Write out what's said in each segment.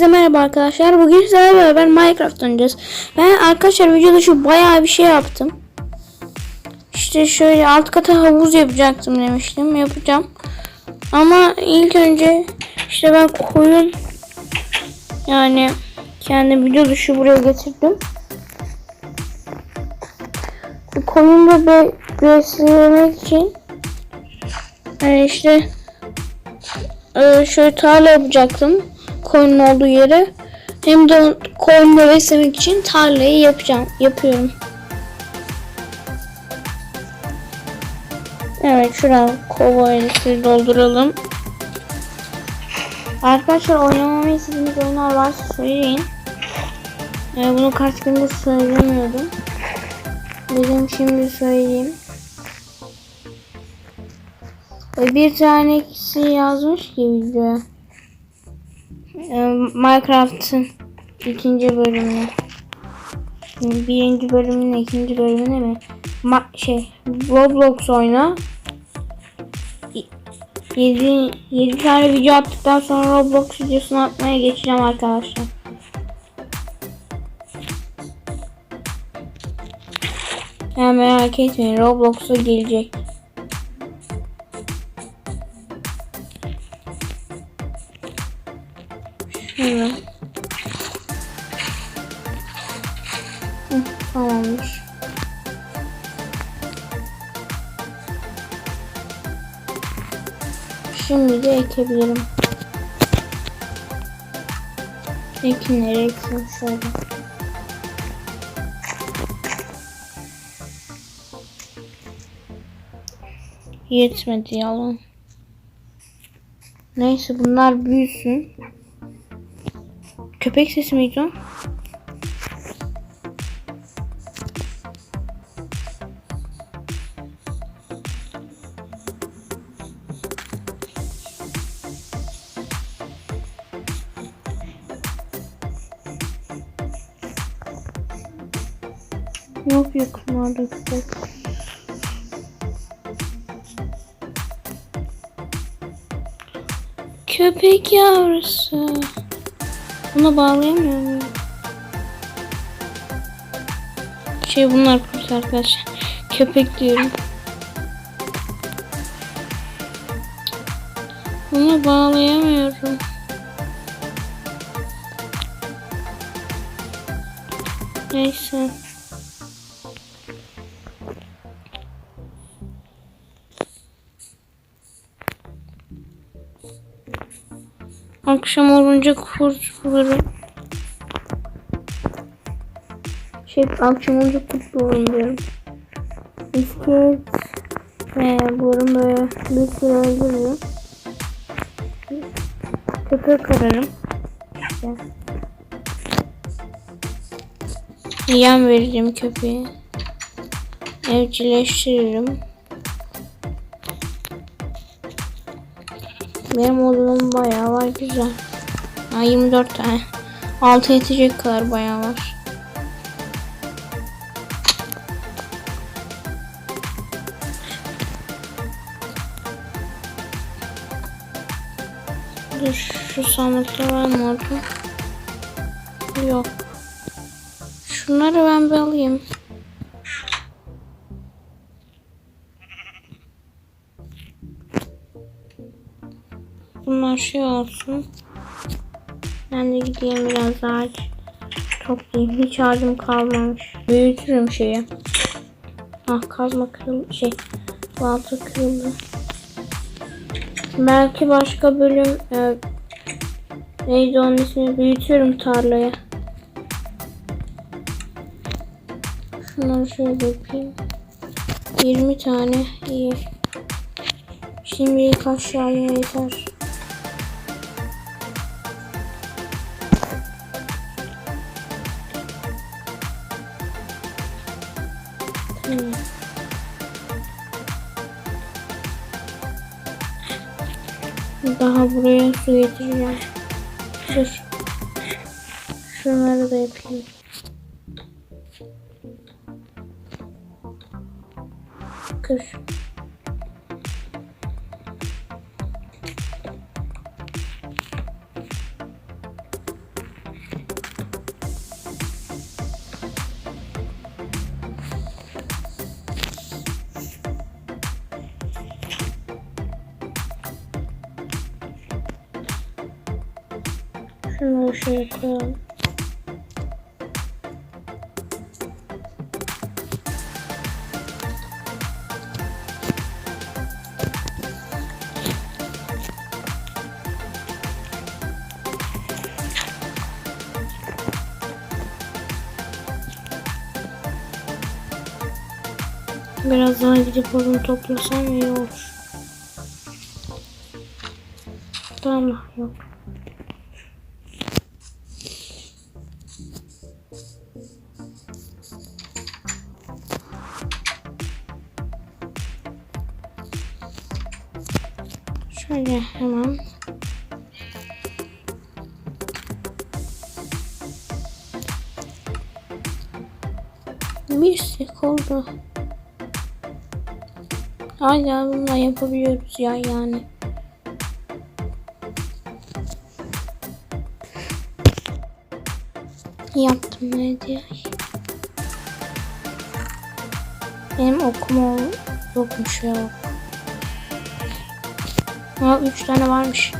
Herkese merhaba arkadaşlar. Bugün sizlerle beraber Minecraft oynayacağız. Ben arkadaşlar videoda şu bayağı bir şey yaptım. İşte şöyle alt kata havuz yapacaktım demiştim. Yapacağım. Ama ilk önce işte ben koyun yani kendi video dışı buraya getirdim. Koyun da be beslemek için yani işte e, şöyle tarla yapacaktım koyunun olduğu yere. Hem de koyunu beslemek için tarlayı yapacağım, yapıyorum. Evet şuradan kovayla suyu dolduralım. Arkadaşlar oynamamı istediğiniz oyunlar varsa söyleyin. Ee, bunu kaç gündür söylemiyordum. Dedim şimdi söyleyeyim. Ee, bir tanesi yazmış ki videoya. Ee, Minecraft'ın ikinci bölümü. Birinci bölümün ikinci bölümüne mi? Ma şey Roblox oyna. 7, 7 tane video attıktan sonra Roblox videosunu atmaya geçeceğim arkadaşlar. Yani merak etmeyin Roblox'a gelecek. Şimdi de ekebilirim. Ekinleri eksin şöyle. Yetmedi yalan. Neyse bunlar büyüsün. Köpek sesi miydi o? Yok yakınlarda köpek. Köpek yavrusu. Buna bağlayamıyor muyum? Şey bunlar kurt arkadaşlar. Köpek diyorum. Bunu bağlayamıyorum. Neyse. Akşam olunca kurt bulurum. Şey akşam olunca kurt bulurum diyorum. İskelet ve bulurum böyle bir sürü öldürürüm. Köpek ararım. İşte. Yem vereceğim köpeğe. Evcilleştiririm. Benim odunum bayağı var güzel. Ha, 24 tane. 6 yetecek kadar bayağı var. Dur şu sandıkta var mı orada? Yok. Şunları ben bir alayım. Bunlar şey olsun. Ben de gideyim biraz ağaç toplayayım. Hiç ağacım kalmamış. Büyütürüm şeyi. Ah kazma kırıldı. Şey balta kırıldı. Belki başka bölüm e, neydi onun ismini büyütüyorum tarlaya. Şunları şöyle yapayım. 20 tane iyi. Şimdilik aşağıya yeter. Tamam. Daha buraya su getireceğim. Dur. Şunları da yapayım. Kır. Şöyle koyalım. Biraz daha gidip odun toplasam iyi olur. Tamam yok. Şöyle hemen sek oldu. Hala bununla yapabiliyoruz ya yani. Yaptım ne diye. Benim okuma yokmuş ya. Ha, üç tane varmış.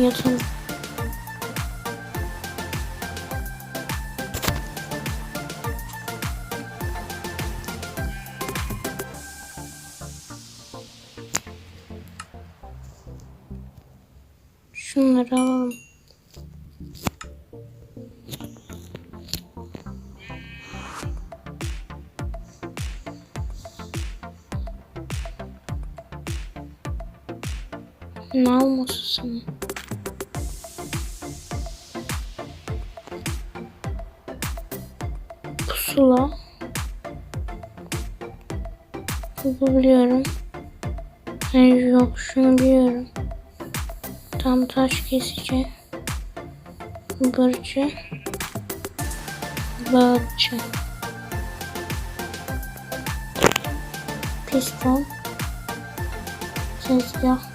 Yatalım. Ne almasın? Pusula. Bu biliyorum. Hayır yok şunu biliyorum. Tam taş kesici. Bırcı. Bağıtçı. Piston. Tezgah.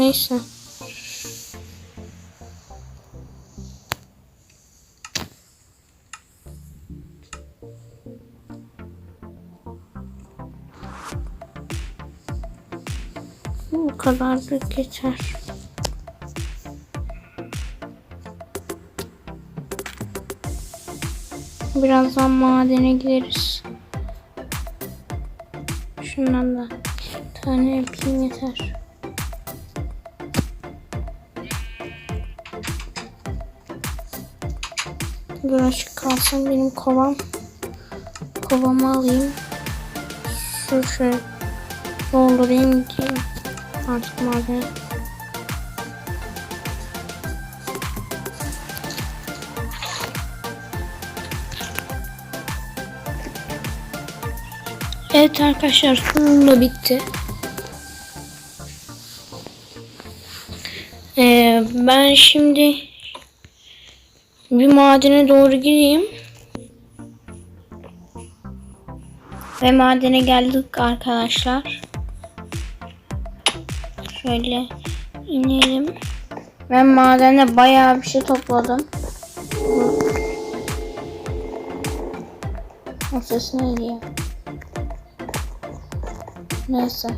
Neyse. Bu kadar da geçer. Birazdan madene gideriz. Şundan da bir tane yapayım yeter. Böyle açık kalsın benim kovam. Kovamı alayım. Şu şöyle doldurayım gideyim. Artık malzeme. Evet arkadaşlar sunum bitti. Ee, ben şimdi bir madene doğru gideyim. Ve madene geldik arkadaşlar. Şöyle inelim. Ben madende bayağı bir şey topladım. O ses neydi ya? Neyse.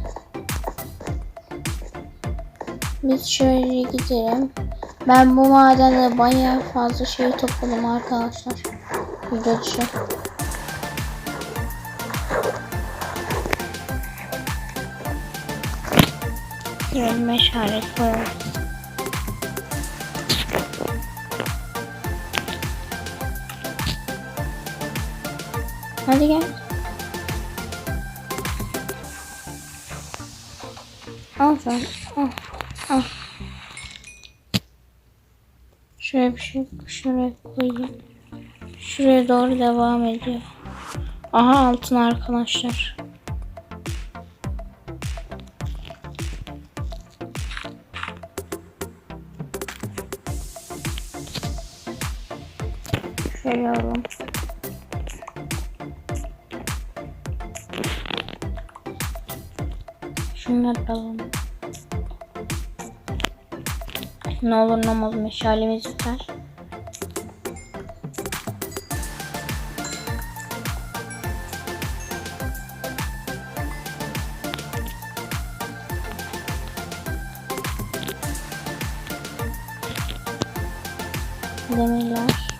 Biz şöyle gidelim. Ben bu madende bayağı fazla şey topladım arkadaşlar. Video dışı. Şöyle meşale koyalım. Hadi gel. Al sen. Al. Al. Şuraya bir şey şuraya koyayım. Şuraya doğru devam ediyor. Aha altın arkadaşlar. Şöyle alalım. Şunları da alalım. Ne olur ne olmaz meşalemiz biter. Demirler.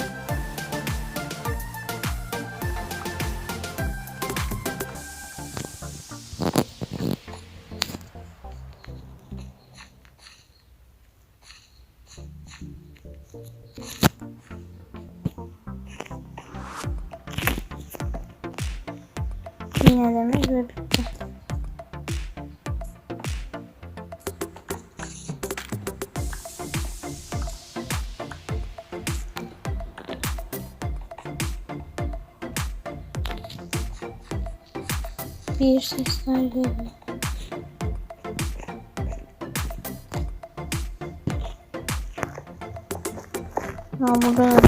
Bir sesler geliyor. Aa, burada da var.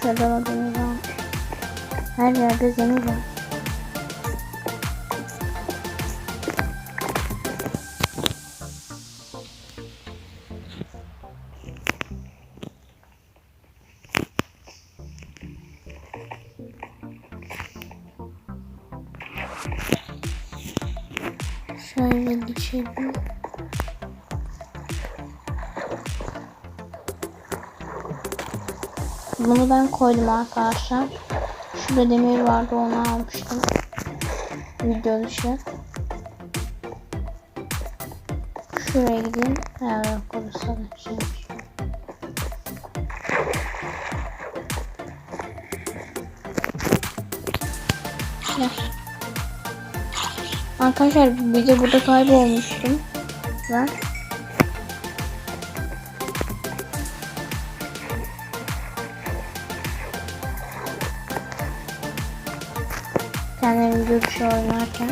Şurada da demir var. Her yerde demir var. Bunu ben koydum arkadaşlar. Şurada demir vardı onu almıştım. Video dışı. Şuraya gideyim. Yok orası da. Arkadaşlar bir de burada kaybolmuştum. Ben. Kendime video dışı oynarken.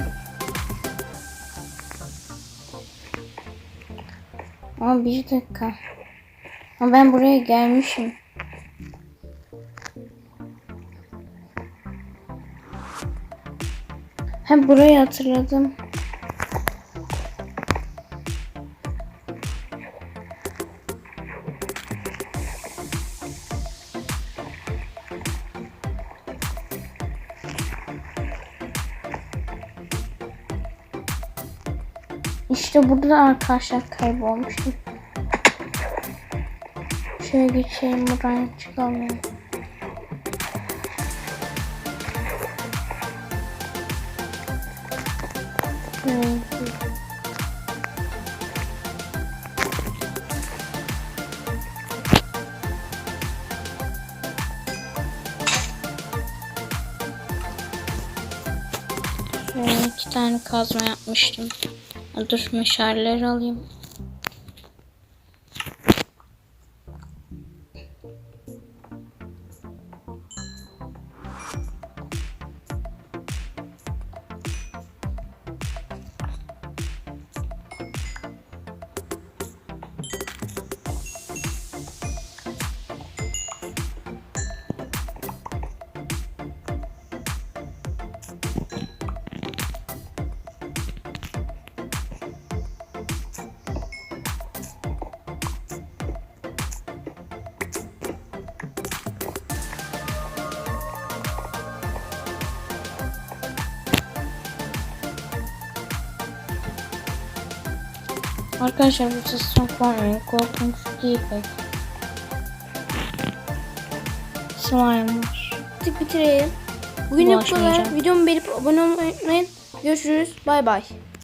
Ama bir dakika. Ama ben buraya gelmişim. Hem burayı hatırladım. İşte burada da arkadaşlar kaybolmuştum. Şöyle geçelim buradan Şöyle iki tane kazma yapmıştım. Dur meşaleleri alayım. Arkadaşlar bu ses sokmayın. Korkunç değil pek. Slime var. Artık bitirelim. Bugün bu kadar. Videomu beğenip abone olmayı unutmayın. Görüşürüz. Bay bay.